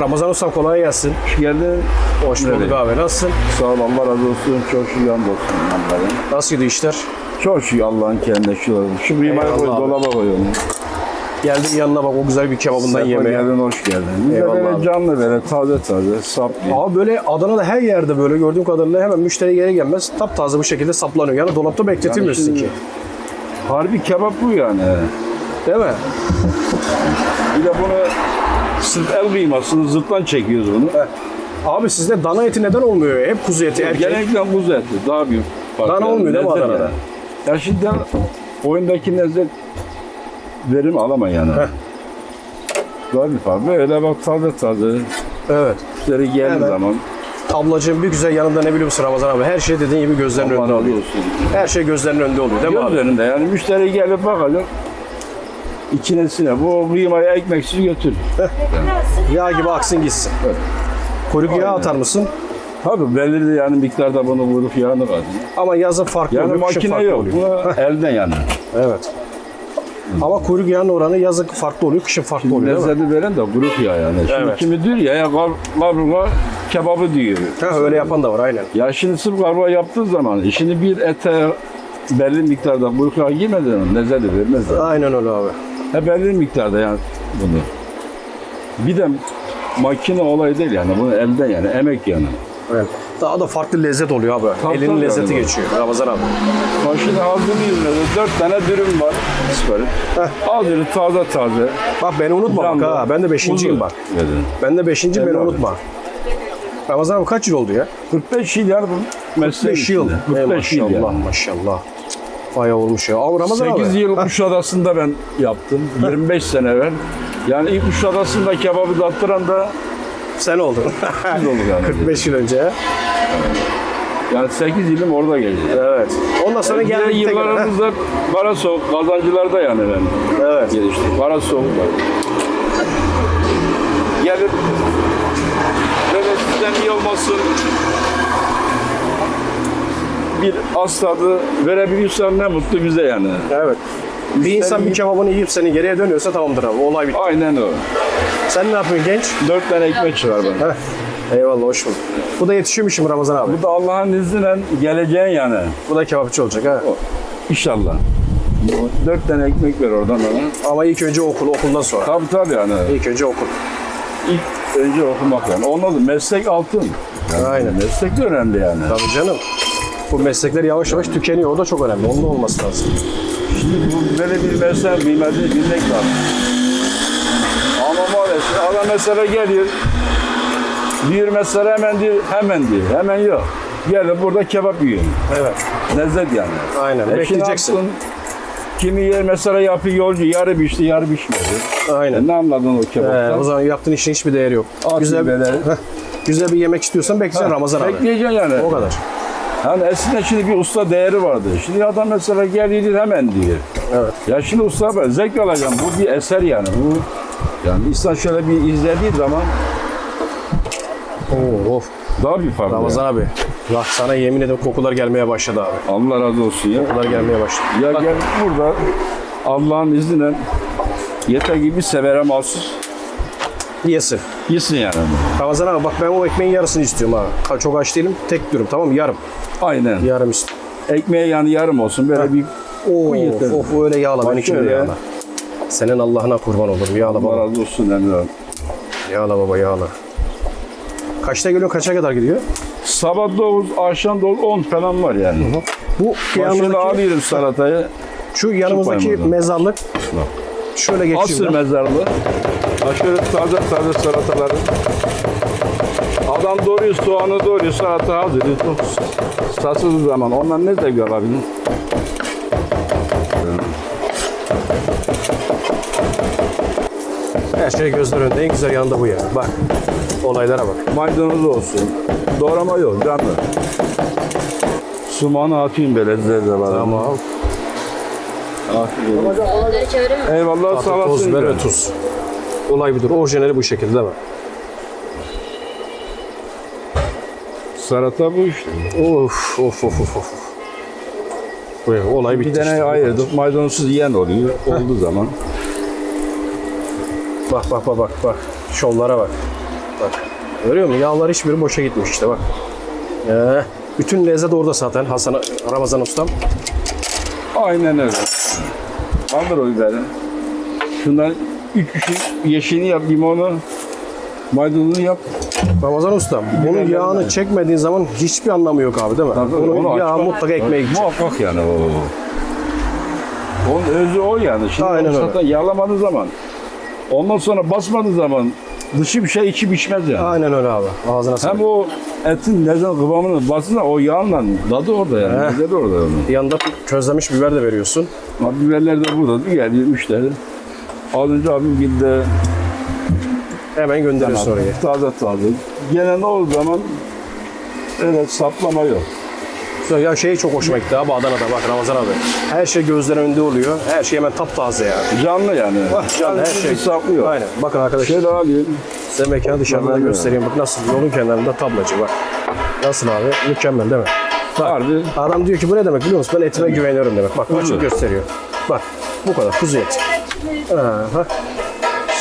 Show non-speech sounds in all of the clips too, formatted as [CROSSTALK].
Ramazan Usta kolay gelsin. Hoş geldin. Hoş bulduk abi. Nasılsın? Sağ ol Allah razı olsun. Çok şükür hamdolsun Allah'ım. Nasıl gidiyor işler? Çok şükür Allah'ın kendine şu Şu kıymayı koy, abi. dolaba koy onu. Geldim yanına bak o güzel bir kebabından Sefa yemeye. geldin, hoş geldin. Bize Eyvallah böyle abi. canlı böyle taze taze saplı. Abi böyle Adana'da her yerde böyle gördüğüm kadarıyla hemen müşteri geri gelmez taptaze bu şekilde saplanıyor. Yani dolapta bekletilmiyorsun şimdi- ki. Harbi kebap bu yani. Değil mi? Bir de bunu sırf el kıymasını zıttan çekiyoruz bunu. Abi sizde dana eti neden olmuyor? Hep kuzu eti erkek. Genellikle kuzu eti daha büyük. fark Dana yani. olmuyor değil mi Lezzet Adana'da? yani. Ya şimdi oyundaki lezzet verim alamay yani. Heh. Bir fark. Böyle bak taze taze. Evet. Müşteri geldiği Evet. zaman Tablacığın bir güzel yanında ne musun Ramazan abi? Her şey dediğin gibi gözlerinin önünde Allah razı oluyor. olsun. Her şey gözlerinin önünde oluyor değil mi abi? Gözlerinde yani müşteri gelip bakacak. İçinesine bu kıymayı ekmeksiz götür. Yağ gibi aksın gitsin. Evet. Kuyruk yağı Aynen. atar mısın? Tabii belirli yani miktarda bunu vurup yağını katıyor. Ama yazın farklı Yani oluyor, kışın makine farklı yok. oluyor. Bu elden yani. Evet. Ama kuyruk yağının oranı yazın farklı oluyor, kışın farklı oluyor değil mi? Lezzeti veren de grup yağ yani. Şimdi Evet. kimi diyor ya, ya kab- kaburga kebabı diyor. Ha, öyle yapan da var aynen. Ya şimdi sırf kaburga yaptığı zaman şimdi bir ete belli miktarda grup yağ girmeden lezzeti vermez. de. Aynen öyle abi. Ha belli miktarda yani bunu. Bir de makine olayı değil yani. Bunu elden yani emek yani. Evet. Daha da farklı lezzet oluyor abi. Tabii, Elinin tabii lezzeti yani. geçiyor Ramazan abi. Makine aldığını yüzüne dört tane dürüm var. Süper. Aldığını taze taze. Bak beni unutma bak Canlı. ha. Ben de beşinciyim bak. Dedi. Ben de beşinci beni Evet abi. unutma. Ramazan abi kaç yıl oldu ya? 45 yıl yani bu mesleğin 5 yıl. içinde. Ey 45 yıl maşallah yani. maşallah. Bayağı olmuş ya. Abi Ramazan 8 abi. yıl Kuşadası'nda ben yaptım. [LAUGHS] 25 sene evvel. Yani ilk Kuşadası'nda kebabı tattıran da Sen oldun. biz olduk yani. [LAUGHS] 45 yıl önce ya. Yani 8 yılım orada geçti. Evet. Ondan sonra Yine geldik tekrar. yıllarımızda para soğuk kazancılarda yani ben Evet. geliştim. Para soğuk var. Gelip böyle sizden iyi olmasın bir az tadı verebiliyorsan ne mutlu bize yani. Evet. Bir insan bir kebabını yiyip seni geriye dönüyorsa tamamdır abi. Olay bitti. Aynen o. Sen ne yapıyorsun genç? Dört tane ekmek çıkar bana. Heh. Eyvallah hoş bulduk. Bu da yetişiyor mu şimdi Ramazan abi? Bu da Allah'ın izniyle geleceğin yani. Bu da kebapçı olacak ha. İnşallah. Dört tane ekmek ver oradan bana. Ama ilk önce okul, okuldan sonra. Tabii tabii yani. İlk önce okul. İlk önce okumak yani. Da meslek altın. Aynen. Meslek de önemli yani. Tabii canım. Bu meslekler yavaş yavaş tükeniyor. O da çok önemli. Onun da olması lazım. Şimdi bu böyle bir meslek kıymetini bilmek lazım. Ama maalesef adam mesela geliyor. Diyor mesela hemen diyor, hemen diyor. Hemen yok. Gelip burada kebap yiyor. Evet. Lezzet yani. Aynen. E Bekleyeceksin. Kimi yer mesela yapıyor yolcu yarı pişti yarı pişmedi. Aynen. E ne anladın o Ee, kebaptan? o zaman yaptığın işin hiçbir değeri yok. At güzel bir, güzel bir yemek istiyorsan bekleyeceksin Ramazan abi. Bekleyeceksin yani. O kadar. Yani eskiden şimdi bir usta değeri vardı. Şimdi adam mesela geliyor hemen diyor. Evet. Ya şimdi usta ben zevk alacağım. Bu bir eser yani. Bu yani insan şöyle bir izlediği zaman Oo, of. daha bir farklı. Ramazan abi. Bak sana yemin ederim kokular gelmeye başladı abi. yani. Allah razı olsun ya. Kokular gelmeye başladı. Ya Bak, gel burada Allah'ın izniyle yeter gibi severe mahsus yesin. yesin yani. Ramazan abi bak ben o ekmeğin yarısını istiyorum abi. Ha, Çok aç değilim. Tek dürüm tamam mı? Yarım. Aynen. Yarım istiyorum. Ekmeğe yani yarım olsun. Böyle bir Of, yeter. of öyle yağla beni şöyle. yağla. Senin Allah'ına kurban olurum. Yağla Allah baba. razı olsun Emre Yağla baba yağla. Kaçta geliyor kaça kadar gidiyor? Sabah 9, akşam 9, 10 falan var yani. Bu Başını yanımızdaki, alıyorum salatayı. şu yanımızdaki mezarlık şöyle Asır geçiyor. mezarlığı. Aşırı taze taze salataları. Adam doğruyor, soğanı doğruyor, salata hazır. Satsız zaman. Ondan ne zevk alabilir? Her şey gözler önünde. En güzel yanında bu ya. Bak. Olaylara bak. Maydanoz olsun. Doğrama yok, canlı. Sumanı atayım böyle zerre var. Tamam. Atayım. Onları çevirir mi? Eyvallah sağ toz, olasın. biber ve tuz. Olay budur. Orijinali bu şekilde değil mi? Salata bu işte. Of of of of of. Olay bitti Bir tane işte. ayırdık. Maydanozsuz yiyen oluyor. Olduğu [LAUGHS] zaman. Bak bak bak bak bak. Şovlara bak. Bak. Görüyor musun? Yağlar hiçbiri boşa gitmiş işte bak. Ee, bütün lezzet orada zaten Hasan Ramazan ustam. Aynen öyle. Kaldır o biberi. Şundan üç kişi yeşilini yap, limonu, maydanozunu yap. Ramazan ustam bunun yağını de. çekmediğin zaman hiçbir anlamı yok abi değil mi? Tabii, Bunun onu yağı açmak- mutlaka ekmeğe gidecek. Muhakkak yani o. Onun özü o yani. Şimdi Aynen onu öyle. zaten yağlamadığı zaman, ondan sonra basmadığı zaman dışı bir şey içi pişmez yani. Aynen öyle abi. Ağzına sağlık. Hem o etin lezzet kıvamını basınca o yağla tadı orada yani. He. Lezzeti orada onun. Yanında közlemiş biber de veriyorsun. Ama biberler de burada geliyor üç tane. Az önce abim girdi. Hemen gönderiyorsun oraya. Taze taze. Gelen o zaman öyle saplama yok. Ya şey çok hoşuma gitti abi Adana'da bak Ramazan abi. Her şey gözler önünde oluyor. Her şey hemen taptaze ya. Canlı yani. Canlı her şey. saplıyor. Aynen. Bakın arkadaşlar Şöyle alayım. size mekanı dışarıda da Aynen. göstereyim. Bak nasıl yolun kenarında tablacı bak. Nasıl abi? Mükemmel değil mi? Harbi. Adam diyor ki bu ne demek biliyor musun? Ben etime güveniyorum demek. Bak açık gösteriyor. Bak bu kadar kuzu eti. Aha.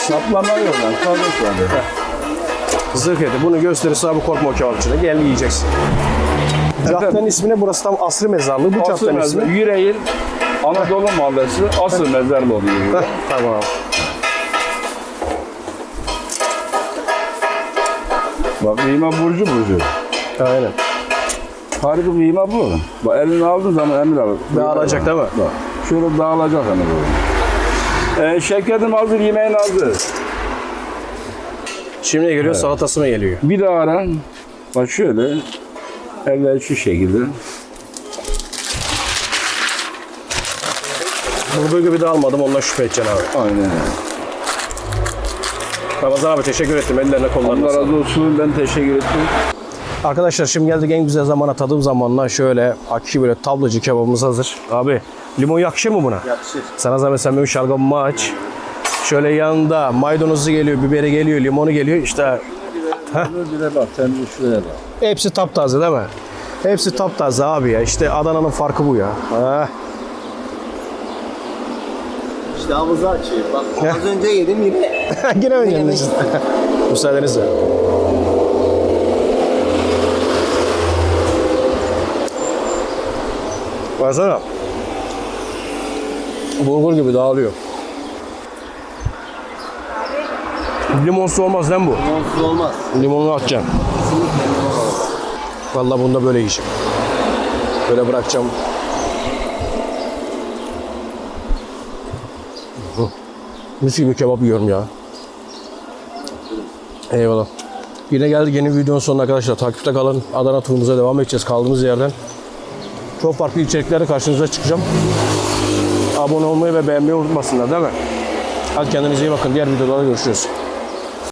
Saplama yok yani. Taze taze. Zırh eti. Bunu gösterirse abi korkma kebapçıda. Gel yiyeceksin. Caddenin ismi ne? Burası tam Asrı Mezarlığı. Bu Asıl caddenin mezar. ismi. Yüreğin Anadolu Mahallesi asıl mezarlı oluyor. burada. Tamam. Bak kıyma burcu burcu. Aynen. Harika kıyma bu. Bak elini aldığın zaman Emir abi. Dağılacak değil mi? Bak. Şöyle dağılacak hani bu. Ee, şekerim hazır, yemeğin hazır. Şimdi geliyor? Salatası mı geliyor? Bir daha ara. Bak şöyle. Evvel şu şekilde. Bulgur gibi de almadım. Ondan şüphe edeceksin abi. Aynen. Ramazan abi teşekkür ettim. Ellerine kollarına Allah razı olsun. Ben teşekkür ettim. Arkadaşlar şimdi geldik en güzel zamana tadığım zamanla şöyle akşi böyle tablacı kebabımız hazır. Abi limon yakışır mı buna? Yakışır. Sana zahmet sen benim şalgamımı aç. Şöyle yanında maydanozu geliyor, biberi geliyor, limonu geliyor. İşte Bir de bak, de şuraya bak. hepsi taptaze değil mi? Hepsi taptaze abi ya. İşte Adana'nın farkı bu ya. Ha. İştahımızı açıyor. Bak az önce yedim yine. [LAUGHS] Yine yemek yediniz? [LAUGHS] Müsaadenizle. Baksana. Bulgur gibi dağılıyor. Limonsuz olmaz lan bu. Onsuz olmaz. Limonunu atacaksın. Vallahi bunda böyle yiyeceğim. Böyle bırakacağım. Mis gibi kebap yiyorum ya. Eyvallah. Yine geldik yeni videonun sonuna arkadaşlar. Takipte kalın. Adana turumuza devam edeceğiz kaldığımız yerden. Çok farklı içeriklerle karşınıza çıkacağım. Abone olmayı ve beğenmeyi unutmasınlar değil mi? Hadi kendinize iyi bakın. Diğer videolarda görüşürüz.